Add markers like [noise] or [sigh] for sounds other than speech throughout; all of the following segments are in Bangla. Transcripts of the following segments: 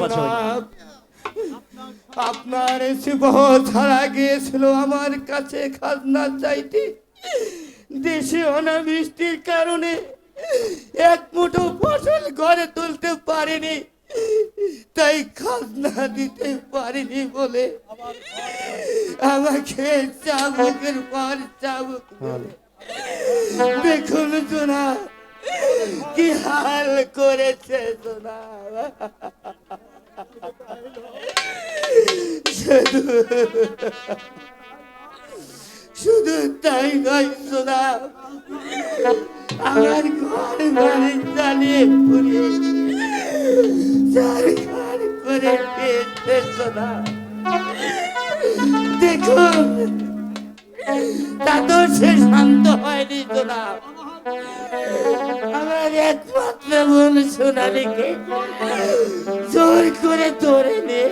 ধন্যবাদ আপনার সিংহ ছাড়া গিয়েছিল আমার কাছে খাজনা চাইতে। দেশে অনাবৃষ্টির কারণে এক মুঠো ফসল ঘরে তুলতে পারেনি। তাই খাজনা দিতে পারিনি বলে আমাকে চাবুকের পর চাবুক। দেখুন সোনা কি হাল করেছে সোনা। শুধু [laughs] শুধু তাই নয়, সোনা। আমার ঘর জ্বালিয়ে পুড়িয়ে চার ঘর করে পেয়েছে, সোনা। দেখুন তা তো সে শান্ত হয়নি, সোনা। আমার একমাত্র বোন সোনালিকে জোর করে ধরে নে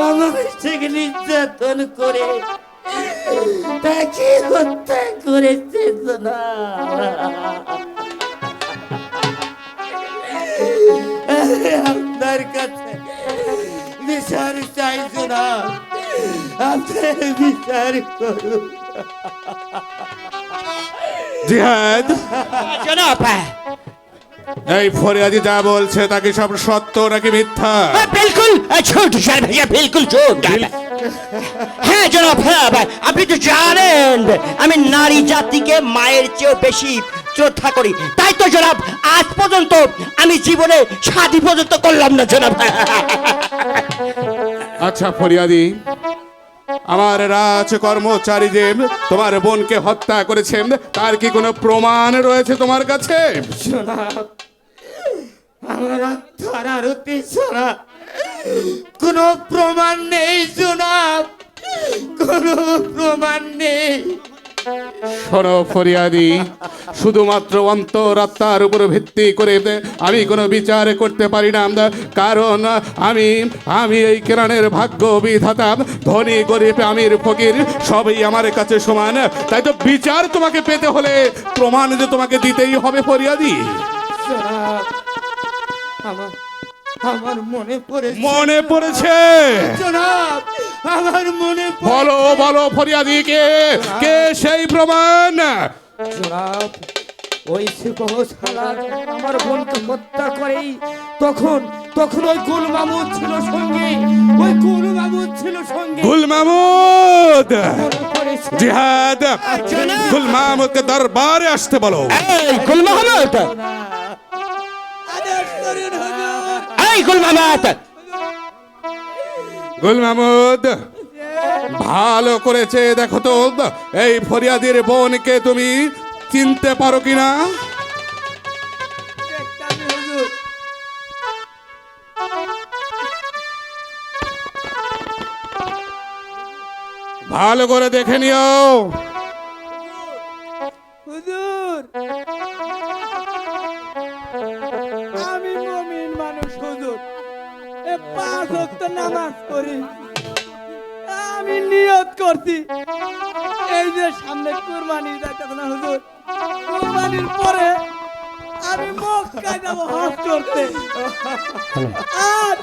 অমানুষিক নির্যাতন করে তাকে হত্যা করেছে সোনা আপনার কাছে বিচার চাই সোনা আপনার বিচার করুন। জিহাদ। জনাব এই ফরিয়াদি যা বলছে তাকে সব সত্য নাকি মিথ্যা? হ্যাঁ, বিলকুল। ছোট স্যার ভাইয়া বিলকুল ছোট হ্যাঁ জনাব হ্যাঁ ভাই, আপনি তো জানেন আমি নারী জাতিকে মায়ের চেয়েও বেশি শ্রদ্ধা করি। তাই তো জনাব আজ পর্যন্ত আমি জীবনে শাদি পর্যন্ত করলাম না জনাব। আচ্ছা ফরিয়াদি আমার রাজ কর্মচারী যে তোমার বোনকে হত্যা করেছেন তার কি কোনো প্রমাণ রয়েছে তোমার কাছে? জনাব আমরা ধরার ছাড়া কোনো প্রমাণ নেই জনাব। কোনো প্রমাণ নেই। শোনো ফরিয়াদি শুধুমাত্র অন্তরাত্মার উপর ভিত্তি করে আমি কোনো বিচার করতে পারি না কারণ আমি আমি এই কেরানের ভাগ্য বিধাতা ধনী গরিব আমির ফকির সবই আমার কাছে সমান। তাই তো বিচার তোমাকে পেতে হলে প্রমাণ যে তোমাকে দিতেই হবে ফরিয়াদি। আমার আমার মনে পড়েছে। মনে পড়েছে। জনাব আমার মনে বলো বলো ফরিয়াদি কে কে সেই প্রমাণ? জনাব ওই আমার বোনকে হত্যা করেই তখন তখন ওই গুল মামুদ ছিল সঙ্গে ওই গুল মামুদ ছিল সঙ্গে। গুল মাহমুদ মনে জিহাদ! গুল দরবারে আসতে বলো। এই গুল গুল মোহাম্মদ গুল মাহমুদ ভালো করেছে, দেখো তো, এই ফরিয়াদির বোনকে তুমি চিনতে পারো কিনা? ভালো করে দেখে নিও। কুরবানি যাইতেছে কুরবানির পরে আমি মক্কায় যাব হজ করতে। আর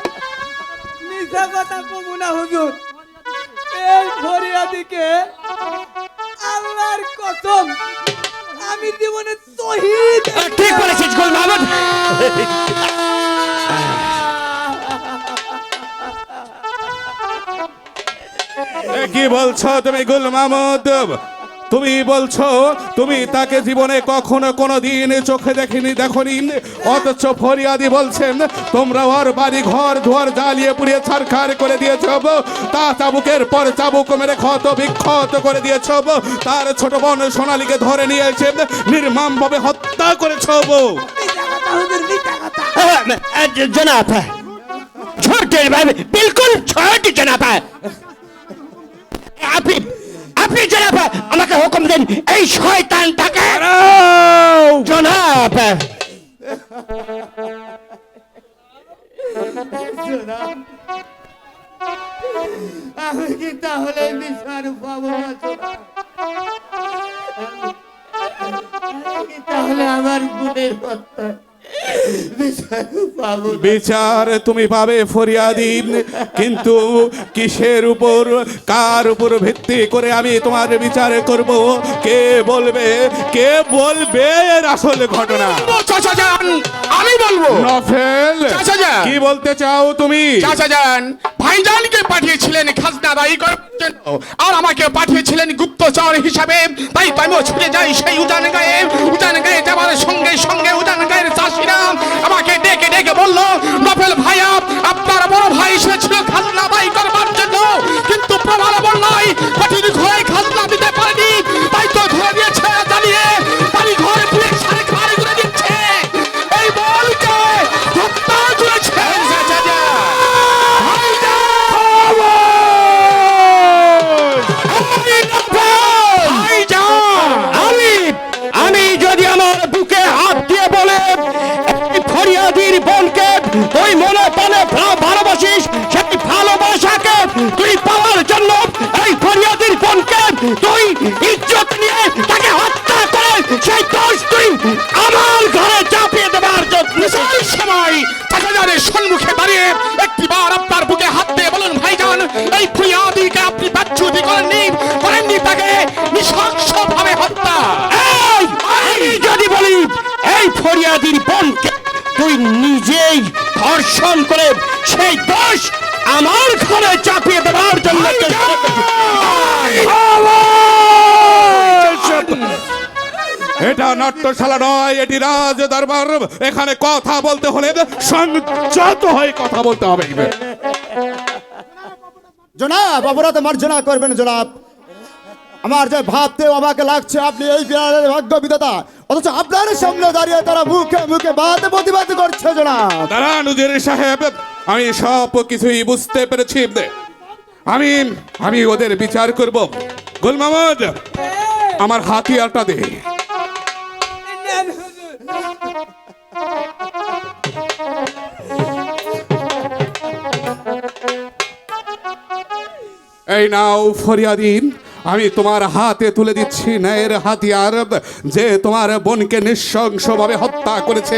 মিথ্যা কথা কমু না, হুজুর। এই ফরিয়াদিকে আল্লাহর কসম, আমি জীবনে শহীদ ঠিক বলেছিস কি বলছো তুমি, গুল মাহমুদ তুমি বলছো তুমি তাকে জীবনে কখনো কোনো দিন চোখে দেখিনি দেখনি অথচ ফরিয়াদি বলছেন তোমরা ওর বাড়ি ঘর দুয়ার জ্বালিয়ে পুড়িয়ে ছারখার করে দিয়েছ তা চাবুকের পর চাবুক মেরে ক্ষত বিক্ষত করে দিয়েছ তার ছোট বোন সোনালীকে ধরে নিয়ে এসে নির্মমভাবে হত্যা করেছ जनाब छोटे भाई बिल्कुल छोटे जनाब আপনি আপনি জনাব আমাকে হুকুম দেন এই শয়তানটাকে জনাব। জনাব আমি কি তাহলে বিচার পাবো? তাহলে আমার বোনের হত্যা বিচার তুমি পাবে ফরিয়াদি কিন্তু কিসের উপর কার উপর ভিত্তি করে আমি তোমার বিচার করব? কে বলবে? কে বলবে এর আসল ঘটনা? চাচা আমি বলব। নফেল চাচা কি বলতে চাও তুমি? চাচা যান ভাইজানকে পাঠিয়েছিলেন খাজনা দায়ী করার জন্য। আর আমাকে পাঠিয়েছিলেন গুপ্তচর হিসাবে। তাই তো আমিও ছুটে যাই সেই উজান গায়ে। উজান গায়ে যাবার সঙ্গে সঙ্গে উজান গায়ের চাষিরা আমাকে ডেকে ডেকে বলল, নফেল ভাইয়া আমি যদি আমার বুকে হাত তুই পাওয়ার নিয়ে তাকে হত্যা সেই তুই আমার ঘরে চাপিয়ে দেবার জন্য সেই সময় টাকাজারের সম্মুখে দাঁড়িয়ে একটি বার আপনার ফরিয়াদির বোনকে তুই নিজেই ধর্ষণ করে সেই দোষ আমার ঘরে চাপিয়ে দেওয়ার জন্য এটা নাট্যশালা নয় এটি রাজ দরবার এখানে কথা বলতে হলে সংযত হয়ে কথা বলতে হবে। জনাব অপরাধ মার্জনা করবেন জনাব। আমার যে ভাবতে অবাক লাগছে, আপনি এই বিড়ালের ভাগ্য বিধাতা অথচ আপনার সামনে দাঁড়িয়ে তারা মুখে মুখে বাদ প্রতিবাদ করছে, জনাব। দাঁড়ান, উজির সাহেব। আমি সব কিছুই বুঝতে পেরেছি। আমি আমি ওদের বিচার করব। গুল মামুদ, আমার হাতিয়ারটা দে। এই নাও ফরিয়াদিন আমি তোমার হাতে তুলে দিচ্ছি ন্যায়ের হাতিয়ার। যে তোমার বোনকে নৃশংসভাবে হত্যা করেছে,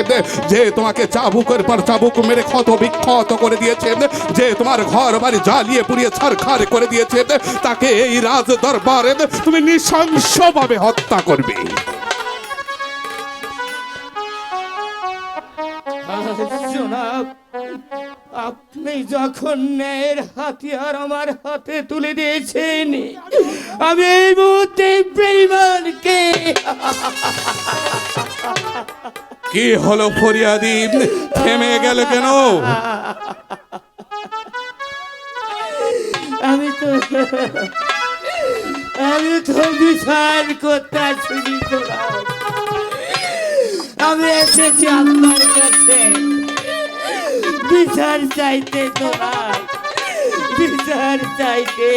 যে তোমাকে চাবুকের পর চাবুক মেরে ক্ষত বিক্ষত করে দিয়েছে, যে তোমার ঘর বাড়ি জ্বালিয়ে পুড়িয়ে ছারখার করে দিয়েছে, তাকে এই রাজ দরবারে তুমি নৃশংসভাবে হত্যা করবে। আপনি যখন ন্যায়ের হাতিয়ার আমার হাতে তুলে দিয়েছেন আমি এই মুহূর্তে বেইমানকে কি হলো ফরিয়াদিন থেমে গেল কেন? আমি তো আমি তো বিচার করতে জনাব আমি এসেছি আপনার কাছে। বিচার চাইতে তোমার বিচার চাইতে।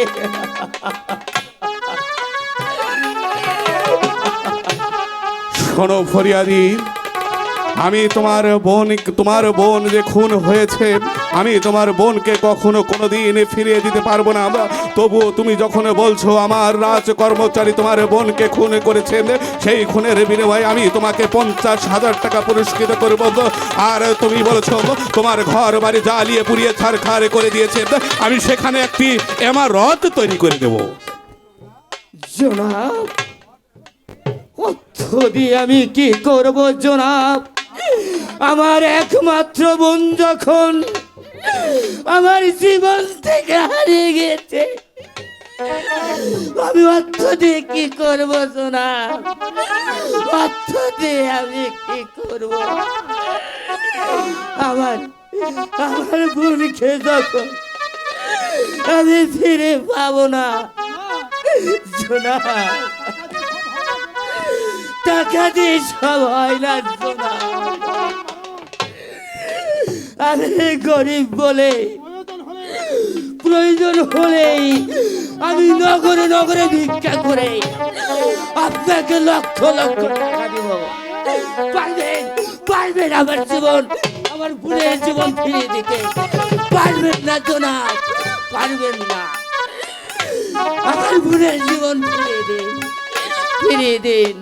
শোনো ফরিয়াদি আমি তোমার বোন তোমার বোন যে খুন হয়েছে, আমি তোমার বোনকে কখনো কোনোদিন ফিরিয়ে দিতে পারব না। তবুও তুমি যখন বলছো আমার রাজ কর্মচারী তোমার বোনকে খুন করেছে, সেই খুনের বিনিময়ে আমি তোমাকে পঞ্চাশ হাজার টাকা পুরস্কৃত করব। আর তুমি বলছো, তোমার ঘর বাড়ি জ্বালিয়ে পুড়িয়ে ছাড়খাড় করে দিয়েছে, আমি সেখানে একটি এমারত তৈরি করে দেবো। জনাব, অর্থ দিয়ে আমি কি করব জনাব? আমার একমাত্র বোন যখন আমার জীবন থেকে হারিয়ে গেছে, আমি অর্থ দিয়ে কি করব জনাব অর্থ দিয়ে আমি কি করব? আমার আমার বোনকে যখন আমি ফিরে পাবো না, সোনা, টাকা দিয়ে সব হয় না সোনা। আমি গরিব বলে। প্রয়োজন হলেই আমি নগরে নগরে ভিক্ষা করে আপনাকে লক্ষ লক্ষ টাকা দিব। পারবেন পারবেন আমার জীবন, আমার বুড়ের জীবন ফিরিয়ে দিতে। পারবেন না তো না, পারবেন না। আমার বোনের জীবন ফিরিয়ে দিন ফিরিয়ে দিন।